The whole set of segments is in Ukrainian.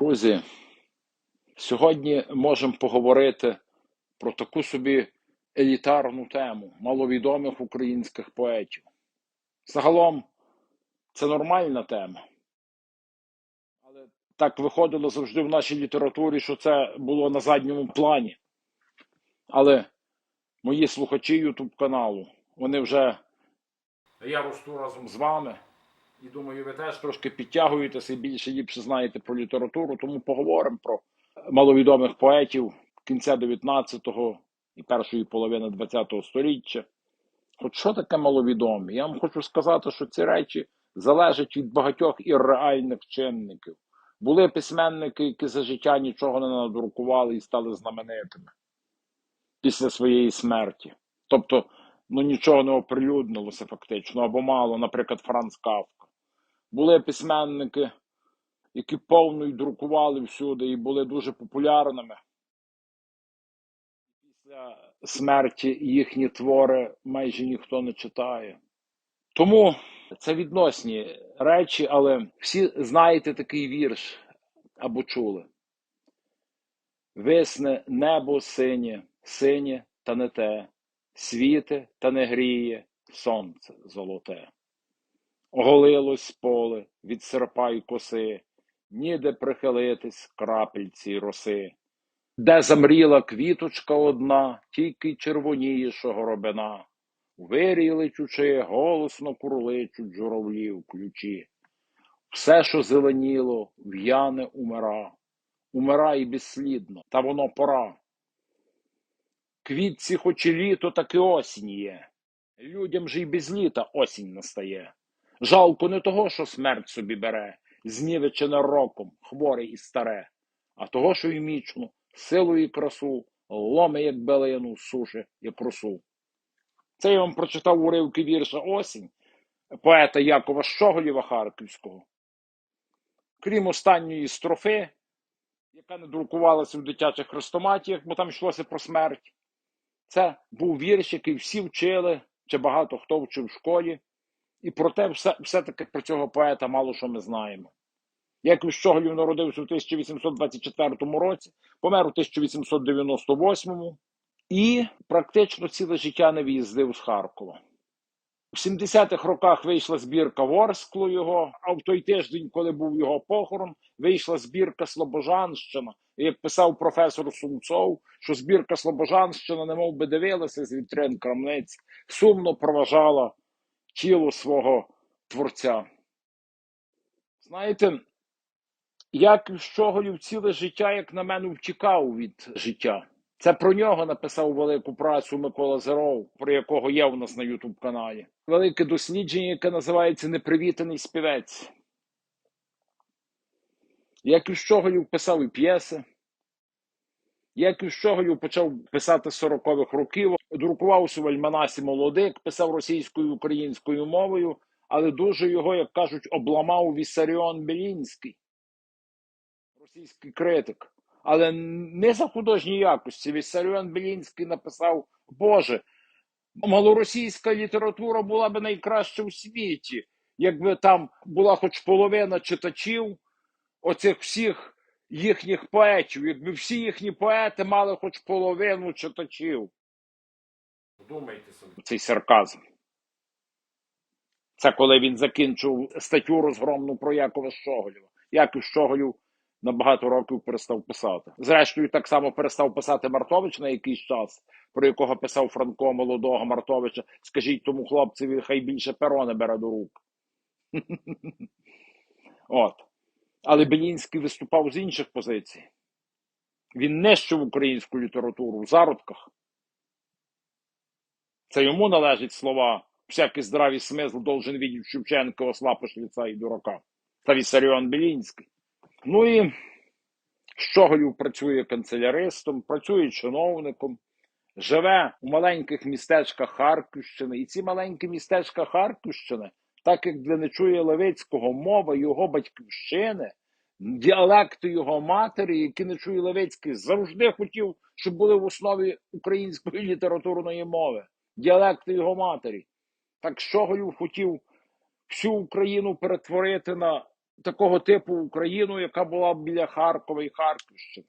Друзі, сьогодні можемо поговорити про таку собі елітарну тему маловідомих українських поетів. Загалом це нормальна тема. Але так виходило завжди в нашій літературі, що це було на задньому плані. Але мої слухачі YouTube каналу, вони вже. Я росту разом з вами. І думаю, ви теж трошки підтягуєтеся і більше ліпше знаєте про літературу, тому поговоримо про маловідомих поетів кінця 19-го і першої половини 20-го століття. От що таке маловідомі? Я вам хочу сказати, що ці речі залежать від багатьох ірреальних чинників. Були письменники, які за життя нічого не надрукували і стали знаменитими після своєї смерті. Тобто, ну нічого не оприлюднилося фактично, або мало, наприклад, Франц Кавка. Були письменники, які повно й друкували всюди і були дуже популярними. Після смерті їхні твори майже ніхто не читає. Тому це відносні речі, але всі знаєте такий вірш або чули. Висне небо синє, синє та не те, світе та не гріє сонце золоте. Оголилось поле від серпа й коси, ніде прихилитись крапельці роси, де замріла квіточка одна, тільки червоніє горобина, вирій голосно курличуть журавлі в ключі. Все, що зеленіло, в'яне умира, умира безслідно, та воно пора. Квітці, хоч і літо, так і осінь є. Людям же й без літа осінь настає. Жалко не того, що смерть собі бере, знівечене роком, хворе і старе, а того, що й мічну, силу і красу, ломе, як белину, суше, як росу. Це я вам прочитав уривки вірша Осінь поета Якова Щоголєва Харківського. Крім останньої строфи, яка не друкувалася в дитячих хрестоматіях, бо там йшлося про смерть. Це був вірш, який всі вчили, чи багато хто вчив в школі. І проте все, все-таки про цього поета мало що ми знаємо. Яків Щоголів народився у 1824 році, помер у 1898 і практично ціле життя не виїздив з Харкова. У 70-х роках вийшла збірка Ворсклу його, а в той тиждень, коли був його похорон, вийшла збірка Слобожанщина. І як писав професор Сумцов, що збірка Слобожанщина, немов би дивилася з вітрин крамниць, сумно проважала тіло свого творця. Знаєте, як Щоголів ціле життя, як на мене, втікав від життя. Це про нього написав велику працю Микола Зеров, про якого є у нас на Ютуб каналі. Велике дослідження, яке називається Непривітаний співець. Як і Щоголів писав і п'єси, як і Щоголів почав писати з 40-х років, друкувався в Альманасі Молодик, писав російською і українською мовою, але дуже його, як кажуть, обламав Вісаріон Белінський, російський критик. Але не за художні якості. Вісаріон Белінський написав: Боже, малоросійська література була б найкраща у світі, якби там була хоч половина читачів оцих всіх їхніх поетів, якби всі їхні поети мали хоч половину читачів. Думайте собі. Цей сарказм. Це коли він закінчив статтю розгромну про Якова Щоголєва. Яків Щоголів на багато років перестав писати. Зрештою, так само перестав писати Мартович на якийсь час, про якого писав Франко молодого Мартовича. Скажіть тому хлопцеві, хай більше перо не бере до рук. От. Але Белінський виступав з інших позицій. Він нищив українську літературу в зародках. Це йому належать слова. Всякий здравий смисл должен видеть Шевченка, осла, пошліця і дурака. Та Вісаріон Белінський. Ну і Щоголів працює канцеляристом, працює чиновником, живе у маленьких містечках Харківщини. І ці маленькі містечка Харківщини, так як для нечує Левицького мова його батьківщини, діалекти його матері, які не чує Левицький, завжди хотів, щоб були в основі української літературної мови. Діалекти його матері. Так Щоголів хотів всю Україну перетворити на такого типу Україну, яка була біля Харкова і Харківщини.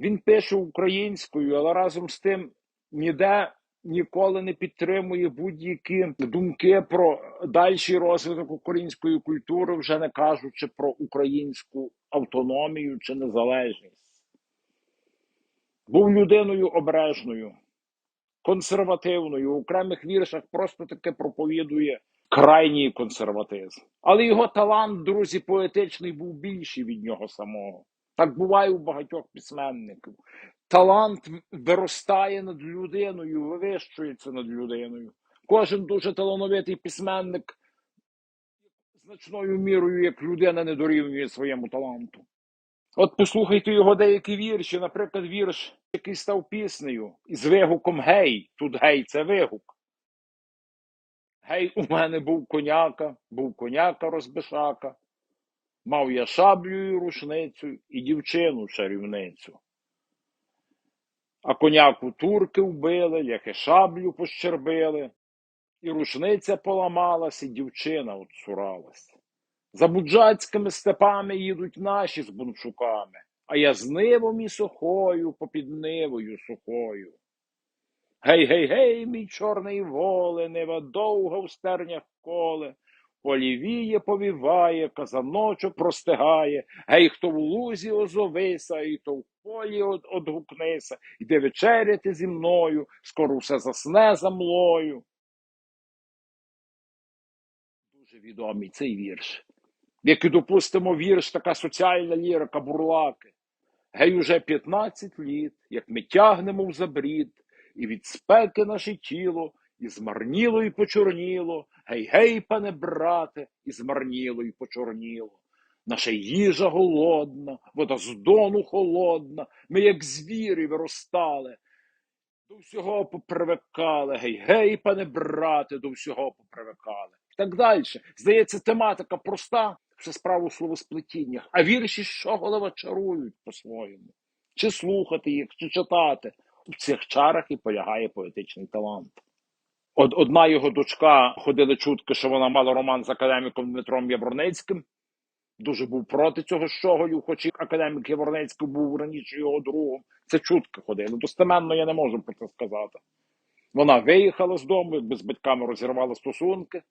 Він пише українською, але разом з тим ніде ніколи не підтримує будь-які думки про дальший розвиток української культури, вже не кажучи про українську автономію чи незалежність. Був людиною обережною, консервативною. У окремих віршах просто таки проповідує крайній консерватизм. Але його талант, друзі, поетичний був більший від нього самого. Так буває у багатьох письменників. Талант виростає над людиною, вивищується над людиною. Кожен дуже талановитий письменник значною мірою, як людина, не дорівнює своєму таланту. От послухайте його деякі вірші, наприклад, вірш, який став піснею із вигуком Гей. Тут гей це вигук. Гей, у мене був коняка, був коняка розбишака. Мав я шаблю і рушницю і дівчину чарівницю. А коняку турки вбили, ляхи шаблю пощербили, і рушниця поламалась, і дівчина отсуралась. За буджацькими степами їдуть наші з бунчуками, а я з нивом і сухою попід нивою сухою. Гей, гей, гей, мій чорний воле, нева довго в стернях коле, полівіє, повіває, казаночок простигає, гей, хто в лузі озовися, і то в полі одгукнися, йди вечеряти зі мною, скоро все засне за млою. Дуже відомий цей вірш. Як і, допустимо, вірш, така соціальна лірика, бурлаки. Гей, уже 15 літ, як ми тягнемо в забрід, і від спеки наше тіло, і змарніло, і почорніло. Гей, гей, пане брате, і змарніло, і почорніло. Наша їжа голодна, вода з дону холодна, ми, як звірі, виростали. До всього попривикали, гей, гей, пане брате, до всього попривикали. Так далі. Здається, тематика проста, все справа у словосплетіннях, а вірші щоголово чарують по-своєму. Чи слухати їх, чи читати. В цих чарах і полягає поетичний талант. Од, одна його дочка ходили чутки, що вона мала роман з академіком Дмитром Яворницьким. Дуже був проти цього щоголю, хоч і академік Яворницький був раніше його другом. Це чутки ходили. Достеменно я не можу про це сказати. Вона виїхала з дому, якби з батьками розірвала стосунки,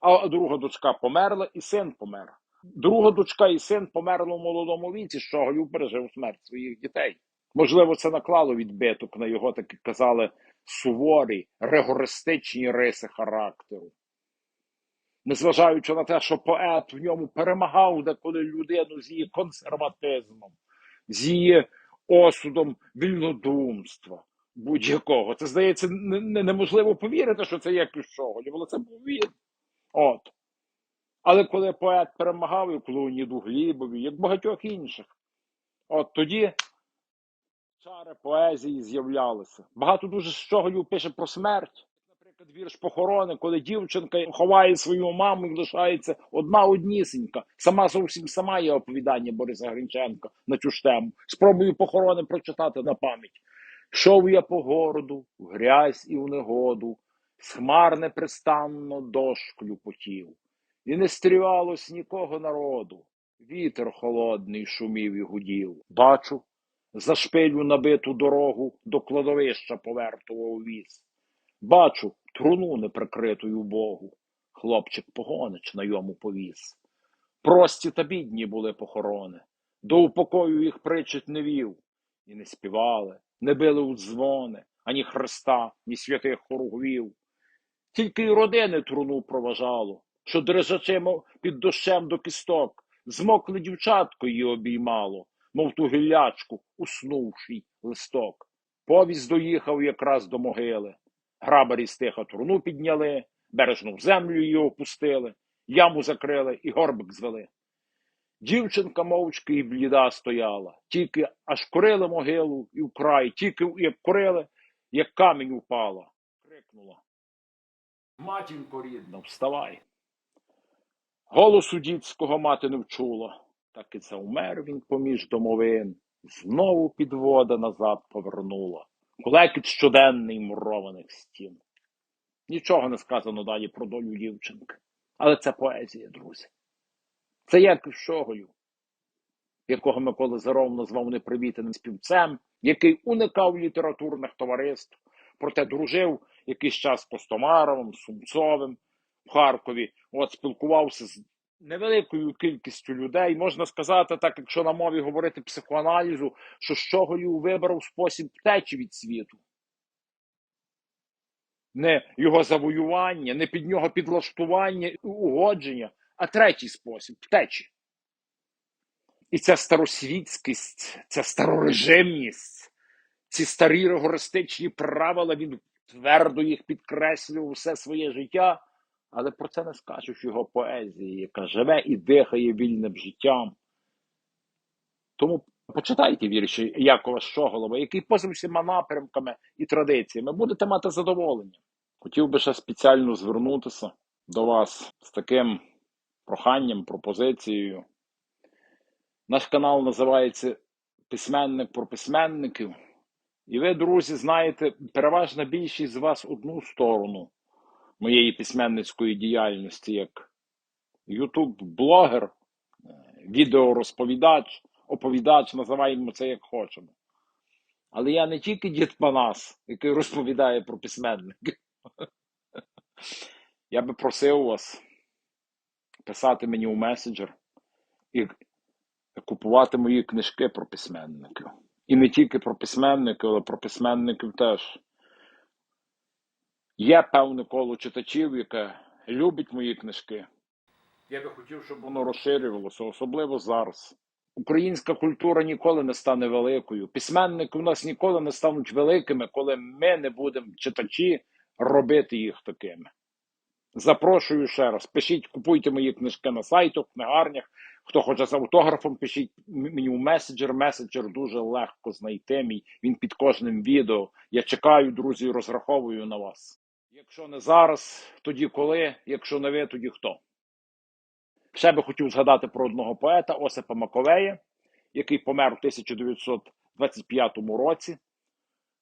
а друга дочка померла і син помер. Друга дочка і син померли в молодому віці, що Голюб пережив смерть своїх дітей. Можливо, це наклало відбиток на його, так як казали, суворі, ригористичні риси характеру. Незважаючи на те, що поет в ньому перемагав деколи людину з її консерватизмом, з її осудом вільнодумства будь-якого. Це здається не- не- неможливо повірити, що це є Кющоголів, але це був він. От. Але коли поет перемагав як Леоніду Глібові, як багатьох інших, от тоді чари поезії з'являлися. Багато дуже щоголів пише про смерть. Наприклад, вірш похорони, коли дівчинка ховає свою маму і лишається одна однісінька. Сама зовсім сама є оповідання Бориса Гринченка на цю ж тему. Спробую похорони прочитати на пам'ять. Шов я по городу, в грязь і в негоду, з хмар непрестанно дощ клюпотів. І не стрівалось нікого народу. Вітер холодний шумів і гудів. Бачу, за шпилю набиту дорогу до кладовища повертував віз. Бачу труну неприкритою Богу. Хлопчик погонич на йому повіз. Прості та бідні були похорони. До упокою їх причет не вів. І не співали, не били у дзвони, ані Христа, ні святих хоругвів. Тільки й родини труну проважало, що дрижачимо під дощем до кісток, змокли дівчатко її обіймало, мов ту гіллячку, уснувший листок. Повіз доїхав якраз до могили. Грабарі стиха труну підняли, бережно в землю її опустили, яму закрили і горбик звели. Дівчинка мовчки і бліда стояла, тільки аж курили могилу і вкрай, тільки як курили, як камінь упала. Крикнула. Матінко рідна, вставай. Голосу дітського мати не вчула, так і завмер він поміж домовин, знову підвода назад повернула. Кулекіт щоденний мурованих стін. Нічого не сказано далі про долю дівчинки. Але це поезія, друзі. Це як з Шоголю, якого Микола Заров назвав непривітаним співцем, який уникав літературних товариств, проте дружив якийсь час з Костомаровим, Сумцовим в Харкові, от спілкувався з невеликою кількістю людей. Можна сказати, так, якщо на мові говорити психоаналізу, що з Щоголів вибрав спосіб втечі від світу. Не його завоювання, не під нього підлаштування і угодження, а третій спосіб втечі. І ця старосвітськість, ця старорежимність, ці старі ригористичні правила, він твердо їх підкреслював все своє життя, але про це не скажеш його поезії, яка живе і дихає вільним життям. Тому почитайте вірші Якова Щоголова, який поза всіма напрямками і традиціями будете мати задоволення. Хотів би ще спеціально звернутися до вас з таким проханням, пропозицією. Наш канал називається Письменник про письменників. І ви, друзі, знаєте, переважна більшість з вас одну сторону моєї письменницької діяльності, як ютуб-блогер, відеорозповідач, оповідач, називаємо це як хочемо. Але я не тільки дід Панас, який розповідає про письменників. Я би просив вас писати мені у меседжер і купувати мої книжки про письменників. І не тільки про письменників, але про письменників теж. Є певне коло читачів, яке любить мої книжки. Я би хотів, щоб воно розширювалося, особливо зараз. Українська культура ніколи не стане великою. Письменники у нас ніколи не стануть великими, коли ми не будемо читачі робити їх такими. Запрошую ще раз. Пишіть, купуйте мої книжки на сайтах, книгарнях. Хто хоче з автографом, пишіть мені у меседжер. Меседжер дуже легко знайти мій. Він під кожним відео. Я чекаю, друзі, розраховую на вас. Якщо не зараз, тоді коли, якщо не ви, тоді хто? Ще би хотів згадати про одного поета Осипа Маковея, який помер у 1925 році,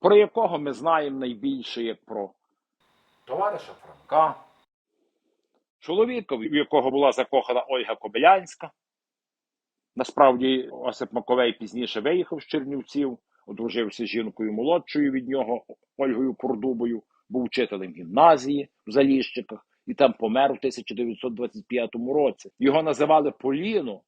про якого ми знаємо найбільше як про товариша Франка, чоловіка, в якого була закохана Ольга Кобилянська. Насправді, Осип Маковей пізніше виїхав з Чернівців, одружився з жінкою молодшою від нього, Ольгою Кордубою, був вчителем гімназії в Заліщиках і там помер у 1925 році. Його називали Поліно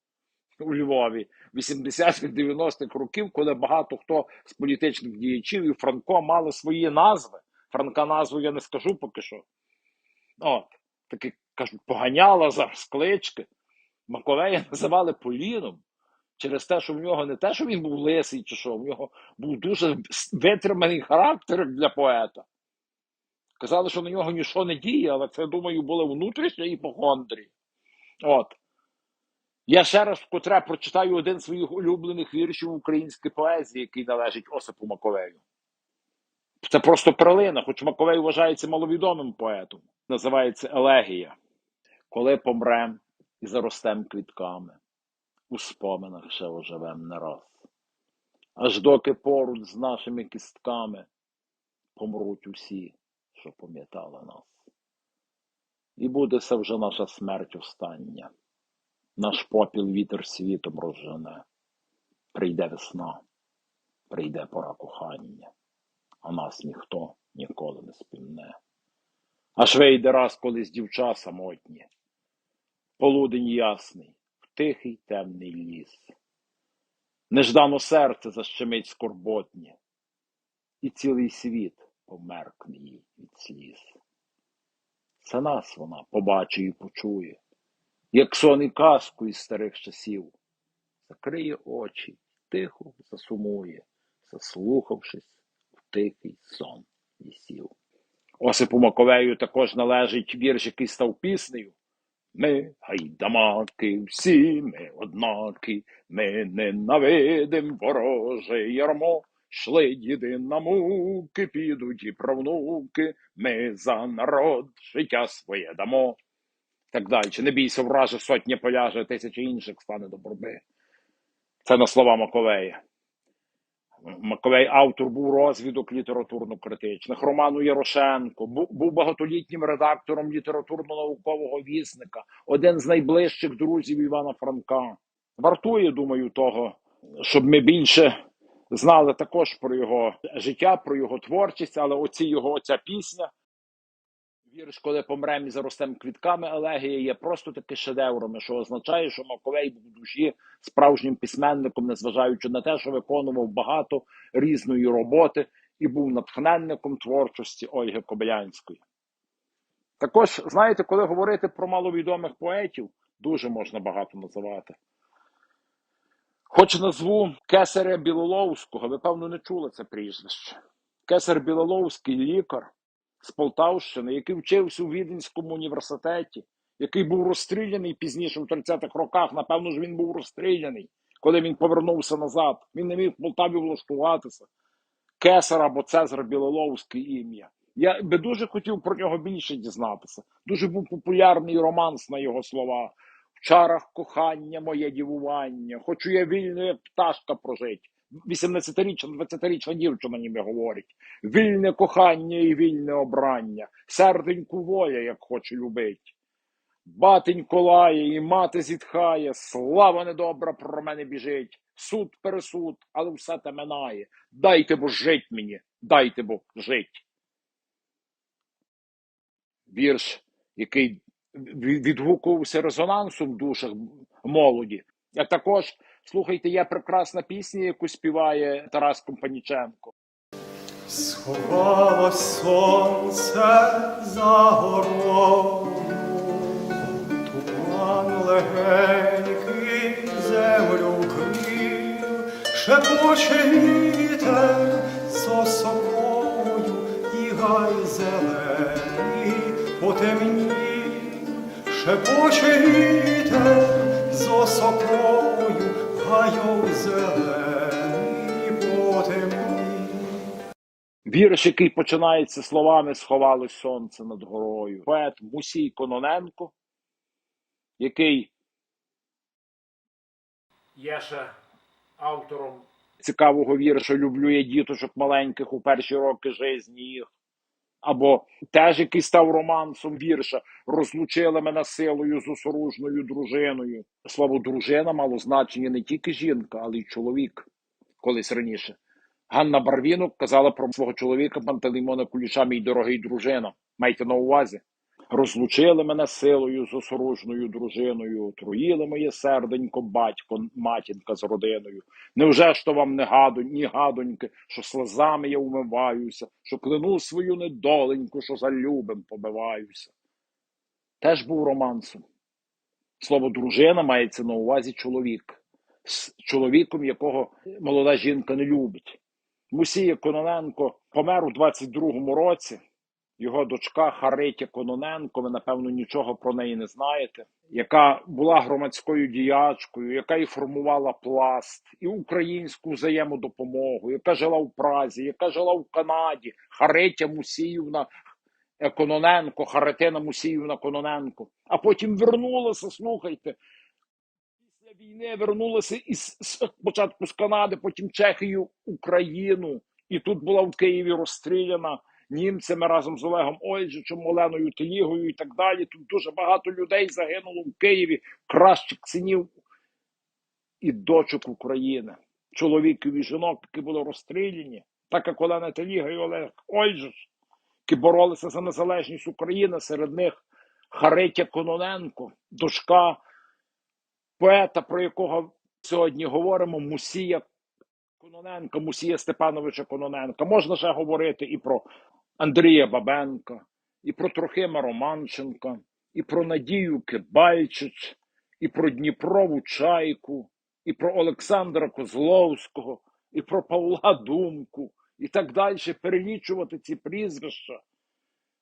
у Львові 80-х-90-х років, коли багато хто з політичних діячів і Франко мали свої назви. Франка назву я не скажу поки що. От, такі кажуть, поганяла зараз клички. Маковея називали Поліном через те, що в нього не те, що він був лисий, чи що, в нього був дуже витриманий характер для поета. Казали, що на нього нічого не діє, але це, думаю, були внутрішні іпохондрії. От. Я ще раз вкотре прочитаю один з своїх улюблених віршів української поезії, який належить Осипу Маковею. Це просто перлина, хоч Маковей вважається маловідомим поетом. Називається Елегія. Коли помрем і заростем квітками, у споминах ще оживем не раз. Аж доки поруч з нашими кістками помруть усі, що пам'ятали нас. І буде це вже наша смерть остання. Наш попіл вітер світом розжене. Прийде весна, прийде пора кохання, а нас ніхто ніколи не спільне. Аж вийде раз колись дівча самотні, полудень ясний, в тихий темний ліс. Неждано серце защемить скорботні, і цілий світ померкне їй від сліз. Це нас вона побачить і почує, як сон і казку із старих часів, закриє очі, тихо засумує, заслухавшись в тихий сон лісів. Осипу Маковею також належить вірш, який став піснею. Ми, гайдамаки, всі ми однакі, ми ненавидим вороже ярмо, йшли діди на муки, підуть і правнуки, ми за народ життя своє дамо. Так далі. Не бійся, враже, сотня поляже, тисячі інших стане до борби. Це на слова Маковея. Маковей автор був розвідок літературно-критичних, Роману Ярошенко, був багатолітнім редактором літературно-наукового вісника, один з найближчих друзів Івана Франка. Вартує, думаю, того, щоб ми більше знали також про його життя, про його творчість, але оці його оця пісня. Вірш, коли помрем і заростем квітками, елегія є просто таки шедеврами, що означає, що Маковей був в душі справжнім письменником, незважаючи на те, що виконував багато різної роботи і був натхненником творчості Ольги Кобилянської. Також, знаєте, коли говорити про маловідомих поетів, дуже можна багато називати. Хоч назву Кесаря Білоловського, ви, певно, не чули це прізвище. Кесар Білоловський лікар з Полтавщини, який вчився у Віденському університеті, який був розстріляний пізніше в 30-х роках. Напевно ж він був розстріляний, коли він повернувся назад. Він не міг в Полтаві влаштуватися. Кесар або Цезар Білоловський ім'я. Я би дуже хотів про нього більше дізнатися. Дуже був популярний романс на його слова. Чарах кохання моє дівування. Хочу я вільно, як пташка прожить. 18-річна, 20-річна дівчина ніби говорить. Вільне кохання і вільне обрання. Серденьку воля, як хоче любить. Батенько лає, і мати зітхає, слава недобра про мене біжить. Суд пересуд, але все те минає. Дайте бо жить мені, дайте бо жить. Вірш, який відгукувався резонансом в душах молоді. А також, слухайте, є прекрасна пісня, яку співає Тарас Компаніченко. Сховалось сонце за горою, туман легенький землю вкрив, шепоче вітер шепоче вітер з осокою, гайов зелений потемнів. Вірш, який починається словами Сховалось сонце над горою. Поет Мусій Кононенко, який є ще автором цікавого вірша Люблю я діточок маленьких у перші роки житті їх. Або теж який став романсом вірша Розлучили мене силою з осоружною дружиною. Слово дружина мало значення не тільки жінка, але й чоловік колись раніше. Ганна Барвінок казала про свого чоловіка Пантелеймона Куліша, мій дорогий дружина. Майте на увазі. Розлучили мене силою з осоружною дружиною, отруїли моє серденько, батько, матінка з родиною. Невже ж то вам не гадонь, ні гадоньки, що слезами я умиваюся, що кляну свою недоленьку, що за любим побиваюся. Теж був романсом. Слово дружина мається на увазі чоловік, з чоловіком, якого молода жінка не любить. Мусія Кононенко помер у 22-му році. Його дочка Харитя Кононенко, ви напевно нічого про неї не знаєте, яка була громадською діячкою, яка і формувала пласт, і українську взаємодопомогу, яка жила в Празі, яка жила в Канаді, Харитя Мусіївна Кононенко, Харитина Мусіївна Кононенко. А потім вернулася, слухайте, після війни вернулася із спочатку з Канади, потім Чехію, Україну. І тут була в Києві розстріляна німцями разом з Олегом Ольжичем, Оленою Телігою і так далі. Тут дуже багато людей загинуло в Києві, кращих синів і дочок України, чоловіків і жінок, які були розстріляні, так як Олена Теліга і Олег Ольжич, які боролися за незалежність України, серед них Харитя Кононенко, дочка поета, про якого сьогодні говоримо, Мусія Кононенка, Мусія Степановича Кононенка. Можна ще говорити і про Андрія Бабенка, і про Трохима Романченка, і про Надію Кибальчич, і про Дніпрову Чайку, і про Олександра Козловського, і про Павла Думку, і так далі. Перелічувати ці прізвища.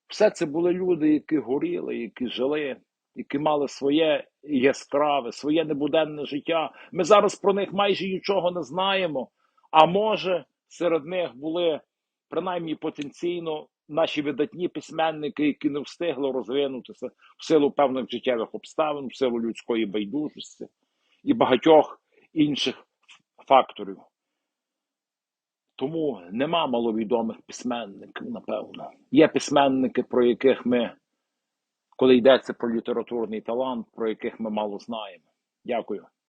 Все це були люди, які горіли, які жили, які мали своє яскраве, своє небуденне життя. Ми зараз про них майже нічого не знаємо. А може, серед них були принаймні потенційно наші видатні письменники, які не встигли розвинутися в силу певних життєвих обставин, в силу людської байдужості і багатьох інших факторів. Тому нема маловідомих письменників, напевно. Є письменники, про яких ми, коли йдеться про літературний талант, про яких ми мало знаємо. Дякую.